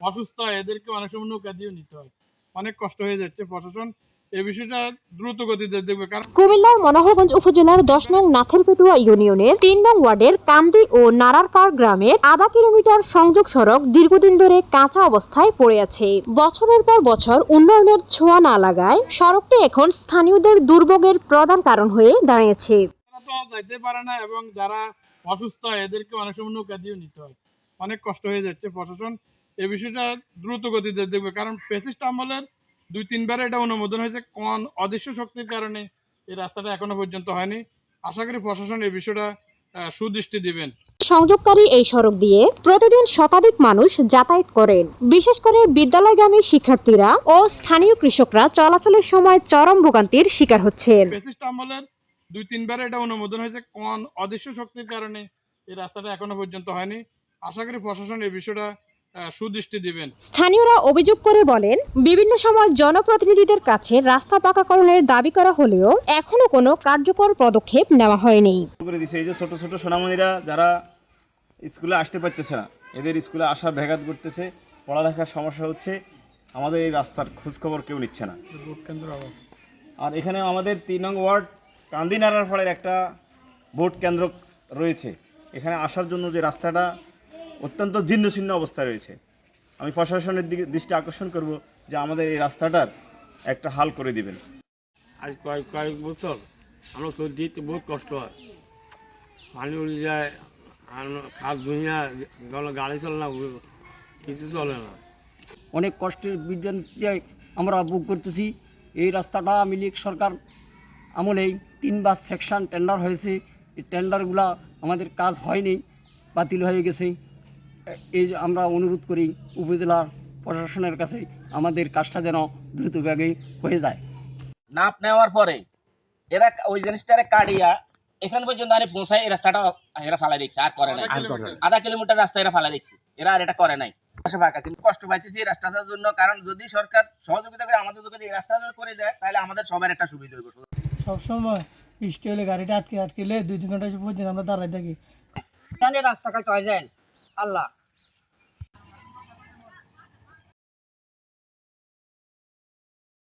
অসুস্থ হয় এদেরকে অনেক সময় নৌকা দিয়ে নিতে হয়। অনেক কষ্ট হয়ে যাচ্ছে প্রশাসন। এই বিষয়টা দ্রুত গতিতে কুমিল্লার মনোহরগঞ্জ উপজেলার দশ নং নাথেরপেটুয়া ইউনিয়নের তিন নং ওয়ার্ডের কান্দি ও নারারপাড় গ্রামের আধা কিলোমিটার সংযোগ সড়ক দীর্ঘদিন ধরে কাঁচা অবস্থায় পড়ে আছে। বছরের পর বছর উন্নয়নের ছোঁয়া না লাগায় সড়কটি এখন স্থানীয়দের দুর্ভোগের প্রধান কারণ হয়ে দাঁড়িয়েছে। যাইতে পারে না এবং যারা অসুস্থ এদেরকে অনেক সময় নৌকা দিয়ে নিতে হয়। অনেক কষ্ট হয়ে যাচ্ছে প্রশাসন। এই বিষয়টা দ্রুত গতিতে দেখবে কারণ পেসিস্ট আমলের দুই তিনবার এটা অনুমোদন হয়েছে। কোন অদৃশ্য শক্তির কারণে এই রাস্তাটা এখনও পর্যন্ত হয়নি। আশা করি প্রশাসন এই বিষয়টা সুদৃষ্টি দিবেন। সংযোগকারী এই সড়ক দিয়ে প্রতিদিন শতাধিক মানুষ যাতায়াত করেন। বিশেষ করে বিদ্যালয়গামী শিক্ষার্থীরা ও স্থানীয় কৃষকরা চলাচলের সময় চরম ভোগান্তির শিকার হচ্ছেন। পেসিস্ট আমলের দুই তিনবার এটা অনুমোদন হয়েছে। কোন অদৃশ্য শক্তির কারণে এই রাস্তাটা এখনও পর্যন্ত হয়নি। আশা করি প্রশাসন এই বিষয়টা সুদৃষ্টি দিবেন। স্থানীয়রা অভিযোগ করে বলেন বিভিন্ন সময় জনপ্রতিনিধিদের কাছে রাস্তা পাকাকরণের দাবি করা হলেও এখনও কোনো কার্যকর পদক্ষেপ নেওয়া হয়নি। করে দিছে এই যে ছোট ছোট সোনামণিরা যারা স্কুলে আসতে পারতেছে না এদের স্কুলে আসা ব্যাঘাত করতেছে পড়ালেখার সমস্যা হচ্ছে আমাদের এই রাস্তার খোঁজ খবর কেউ নিচ্ছে না। আর এখানে আমাদের তিন নং ওয়ার্ড কান্দিনাড়ার ফলের একটা ভোট কেন্দ্র রয়েছে। এখানে আসার জন্য যে রাস্তাটা অত্যন্ত জীর্ণ ছিন্ন অবস্থায় রয়েছে। আমি প্রশাসনের দিকে দৃষ্টি আকর্ষণ করব যে আমাদের এই রাস্তাটার একটা হাল করে দিবেন। আজ কয়েক কয়েক বছর আমরা সর্দিতে বহুত কষ্ট হয়। পানি উড়ে যায় আর খাস দুনিয়া গেল- গাড়ি চলে না কিছু চলে না। অনেক কষ্টের বিদ্যান্তে আমরা বুক করতেছি। এই রাস্তাটা আওয়ামী লীগ সরকার আমলেই তিনবার সেকশন টেন্ডার হয়েছে। এই টেন্ডারগুলা আমাদের কাজ হয়নি বাতিল হয়ে গেছে। এই আমরা অনুরোধ করি উপজেলার প্রশাসনের কাছে আমাদের কাজটা যেন দ্রুত ব্যাগে হয়ে যায়। নাপ নেওয়ার পরে এরা ওই জিনিসটারে কাটিয়া এখান পর্যন্ত আরে পৌঁছায় এই রাস্তাটা এরা ফালাই রেখছে আর করে নাই। আধা কিলোমিটার। রাস্তা এরা ফালাই রেখছে এরা আর এটা করে নাই। ফাঁকা কিন্তু কষ্ট পাইতেছি এই রাস্তাটার জন্য কারণ যদি সরকার সহযোগিতা করে আমাদের যদি এই রাস্তাটা করে দেয় তাহলে আমাদের সবার একটা সুবিধা হইব। সবসময় বৃষ্টি হলে গাড়িটা আটকে আটকেলে দুই তিন ঘণ্টা পর্যন্ত আমরা দাঁড়াই থাকি। হয়ে যায় আল্লাহ।